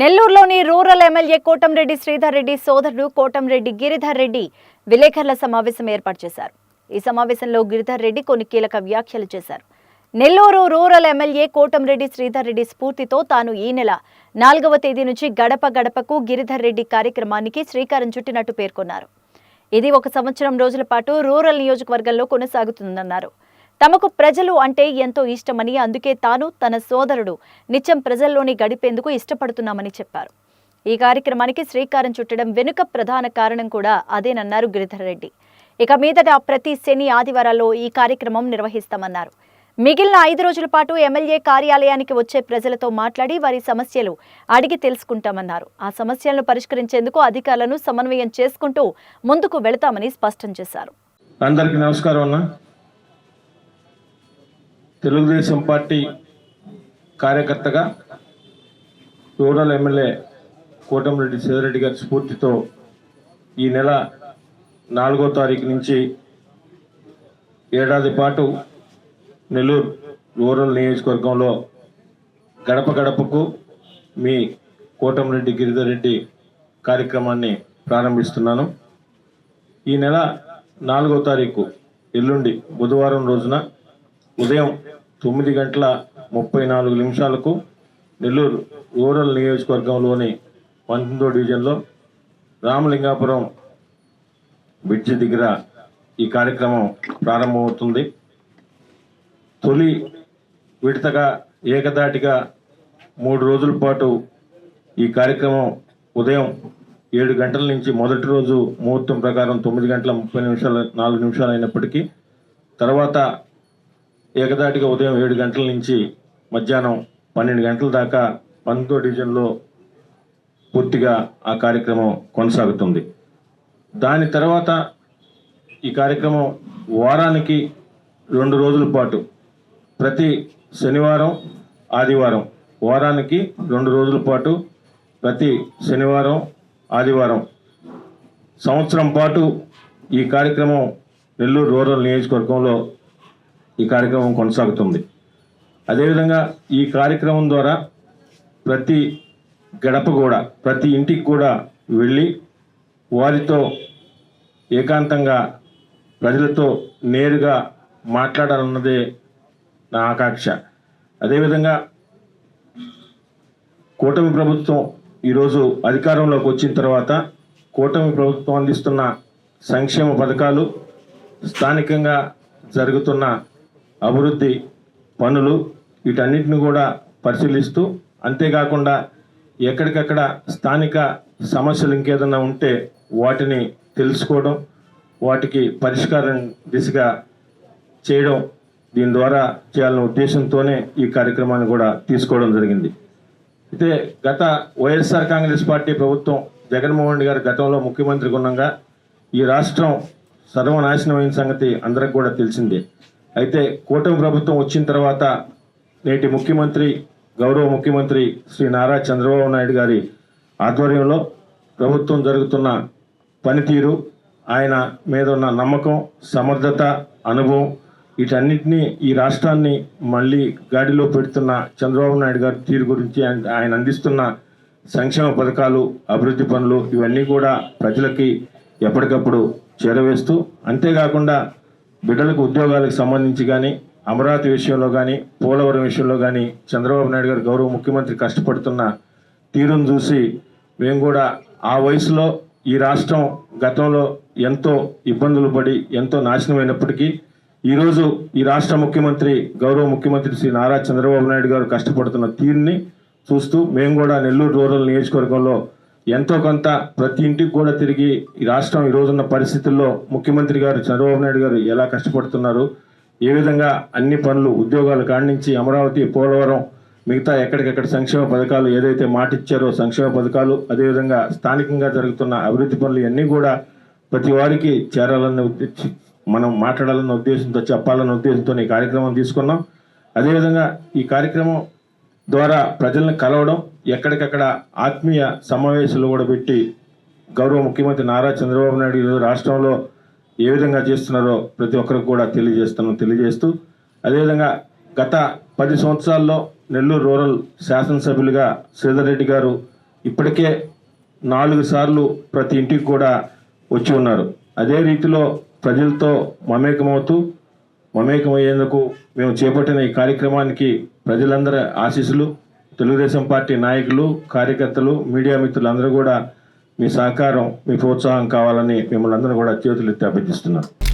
నెల్లూరులోని rural MLA Kotamreddy Sridhar Reddy సోదరుడు కోటంరెడ్డి గిరిధర్ రెడ్డి విలేకరుల సమావేశం ఏర్పాటు చేశారు. ఈ సమావేశంలో గిరిధర్ రెడ్డి కొన్ని కీలక వ్యాఖ్యలు చేశారు. నెల్లూరు రూరల్ ఎమ్మెల్యే కోటంరెడ్డి శ్రీధర్ రెడ్డి స్ఫూర్తితో తాను ఈ నెల నాలుగవ తేదీ నుంచి గడప గడపకు గిరిధర్ రెడ్డి కార్యక్రమానికి శ్రీకారం చుట్టినట్టు పేర్కొన్నారు. ఇది ఒక సంవత్సరం రోజుల పాటు రూరల్ నియోజకవర్గంలో కొనసాగుతుందన్నారు. తమకు ప్రజలు అంటే ఎంతో ఇష్టమని అందుకే తాను తన సోదరుడు నిత్యం ప్రజల్లోని గడిపేందుకు ఇష్టపడుతున్నామని చెప్పారు. ఈ కార్యక్రమానికి శ్రీకారం చుట్టడం వెనుక ప్రధాన కారణం కూడా అదేనన్నారు గిరిధర్ రెడ్డి. ఇక మీదట ప్రతి శని ఆదివారాల్లో ఈ కార్యక్రమం నిర్వహిస్తామన్నారు. మిగిలిన ఐదు రోజుల పాటు ఎమ్మెల్యే కార్యాలయానికి వచ్చే ప్రజలతో మాట్లాడి వారి సమస్యలు అడిగి తెలుసుకుంటామన్నారు. ఆ సమస్యలను పరిష్కరించేందుకు అధికారులను సమన్వయం చేసుకుంటూ ముందుకు వెళతామని స్పష్టం చేశారు. అందరికీ నమస్కారం అన్న. తెలుగుదేశం పార్టీ కార్యకర్తగా రూరల్ ఎమ్మెల్యే కోటమిరెడ్డి సేదరెడ్డి గారి స్ఫూర్తితో ఈ నెల నాలుగో తారీఖు నుంచి ఏడాది పాటు నెల్లూరు రూరల్ నియోజకవర్గంలో గడప గడపకు మీ కోటమిరెడ్డి గిరిధర్ రెడ్డి కార్యక్రమాన్ని ప్రారంభిస్తున్నాను. ఈ నెల నాలుగో తారీఖు ఎల్లుండి బుధవారం రోజున ఉదయం తొమ్మిది గంటల ముప్పై నాలుగు నిమిషాలకు నెల్లూరు రూరల్ నియోజకవర్గంలోని పంతొమ్మిదో డివిజన్లో రామలింగాపురం బ్రిడ్జి దగ్గర ఈ కార్యక్రమం ప్రారంభమవుతుంది. తొలి విడతగా ఏకదాటిగా మూడు రోజుల పాటు ఈ కార్యక్రమం ఉదయం ఏడు గంటల నుంచి మొదటి రోజు ముహూర్తం ప్రకారం తొమ్మిది గంటల ముప్పై నిమిషాలు నాలుగు నిమిషాలు అయినప్పటికీ తర్వాత ఏకదాటిగా ఉదయం ఏడు గంటల నుంచి మధ్యాహ్నం పన్నెండు గంటల దాకా పంతో డివిజన్లో పూర్తిగా ఆ కార్యక్రమం కొనసాగుతుంది. దాని తర్వాత ఈ కార్యక్రమం వారానికి రెండు రోజుల పాటు ప్రతి శనివారం ఆదివారం వారానికి రెండు రోజుల పాటు ప్రతి శనివారం ఆదివారం సంవత్సరం పాటు ఈ కార్యక్రమం నెల్లూరు రూరల్ నియోజకవర్గంలో ఈ కార్యక్రమం కొనసాగుతుంది. అదేవిధంగా ఈ కార్యక్రమం ద్వారా ప్రతి గడప కూడా ప్రతి ఇంటికి కూడా వెళ్ళి వారితో ఏకాంతంగా ప్రజలతో నేరుగా మాట్లాడాలన్నదే నా ఆకాంక్ష. అదేవిధంగా కూటమి ప్రభుత్వం ఈరోజు అధికారంలోకి వచ్చిన తర్వాత కూటమి ప్రభుత్వం అందిస్తున్న సంక్షేమ పథకాలు స్థానికంగా జరుగుతున్న అభివృద్ధి పనులు వీటన్నిటిని కూడా పరిశీలిస్తూ అంతేకాకుండా ఎక్కడికక్కడ స్థానిక సమస్యలు ఇంకేదన్నా ఉంటే వాటిని తెలుసుకోవడం వాటికి పరిష్కారం దిశగా చేయడం దీని ద్వారా చేయాలనే ఉద్దేశంతోనే ఈ కార్యక్రమాన్ని కూడా తీసుకోవడం జరిగింది. అయితే గత వైఎస్ఆర్ కాంగ్రెస్ పార్టీ ప్రభుత్వం జగన్మోహన్ రెడ్డి గారు గతంలో ముఖ్యమంత్రి ఉండగా ఈ రాష్ట్రం సర్వనాశనమైన సంగతి అందరికి కూడా తెలిసిందే. అయితే కూటమి ప్రభుత్వం వచ్చిన తర్వాత నేటి ముఖ్యమంత్రి గౌరవ ముఖ్యమంత్రి శ్రీ నారా చంద్రబాబు నాయుడు గారి ఆధ్వర్యంలో ప్రభుత్వం జరుగుతున్న పనితీరు ఆయన మీద ఉన్న నమ్మకం సమర్థత అనుభవం వీటన్నిటినీ ఈ రాష్ట్రాన్ని మళ్ళీ గాడిలో పెడుతున్న చంద్రబాబు నాయుడు గారి తీరు గురించి ఆయన- ఆయన అందిస్తున్న సంక్షేమ పథకాలు అభివృద్ధి పనులు ఇవన్నీ కూడా ప్రజలకి ఎప్పటికప్పుడు చేరవేస్తూ అంతేకాకుండా బిడ్డలకు ఉద్యోగాలకు సంబంధించి కానీ అమరావతి విషయంలో కానీ పోలవరం విషయంలో కానీ చంద్రబాబు నాయుడు గారు గౌరవ ముఖ్యమంత్రి కష్టపడుతున్న తీరును చూసి మేము కూడా ఆ వయసులో ఈ రాష్ట్రం గతంలో ఎంతో ఇబ్బందులు పడి ఎంతో నాశనమైనప్పటికీ ఈరోజు ఈ రాష్ట్ర ముఖ్యమంత్రి గౌరవ ముఖ్యమంత్రి శ్రీ నారా చంద్రబాబు నాయుడు గారు కష్టపడుతున్న తీరుని చూస్తూ మేము కూడా నెల్లూరు రూరల్ నియోజకవర్గంలో ఎంతో కొంత ప్రతి ఇంటికి కూడా తిరిగి ఈ రాష్ట్రం ఈ రోజున్న పరిస్థితుల్లో ముఖ్యమంత్రి గారు చంద్రబాబు నాయుడు గారు ఎలా కష్టపడుతున్నారు? ఏ విధంగా అన్ని పనులు ఉద్యోగాలు కాణించి అమరావతి పోలవరం మిగతా ఎక్కడికెక్కడ సంక్షేమ పథకాలు ఏదైతే మాటిచ్చారో సంక్షేమ పథకాలు అదేవిధంగా స్థానికంగా జరుగుతున్న అభివృద్ధి పనులు ఇవన్నీ కూడా ప్రతి వారికి చేరాలన్న ఉద్దేశం మనం మాట్లాడాలన్న ఉద్దేశంతో చెప్పాలన్న ఉద్దేశంతో ఈ కార్యక్రమం తీసుకున్నాం. అదేవిధంగా ఈ కార్యక్రమం ద్వారా ప్రజలను కలవడం ఎక్కడికక్కడ ఆత్మీయ సమావేశాలు కూడా పెట్టి గౌరవ ముఖ్యమంత్రి నారా చంద్రబాబు నాయుడు ఈరోజు రాష్ట్రంలో ఏ విధంగా చేస్తున్నారో ప్రతి ఒక్కరికి కూడా తెలియజేస్తున్నాం తెలియజేస్తూ అదేవిధంగా గత పది సంవత్సరాల్లో నెల్లూరు రూరల్ శాసనసభ్యులుగా శ్రీధర్ రెడ్డి గారు ఇప్పటికే నాలుగు సార్లు ప్రతి ఇంటికి కూడా వచ్చి ఉన్నారు. అదే రీతిలో ప్రజలతో మమేకమవుతూ మమేకమయ్యేందుకు మేము చేపట్టిన ఈ కార్యక్రమానికి ప్రజలందరి ఆశీస్సులు తెలుగుదేశం పార్టీ నాయకులు కార్యకర్తలు మీడియా మిత్రులందరూ కూడా మీ సహకారం మీ ప్రోత్సాహం కావాలని మిమ్మల్ని అందరూ కూడా చేతులెత్తి అభ్యర్థిస్తున్నాను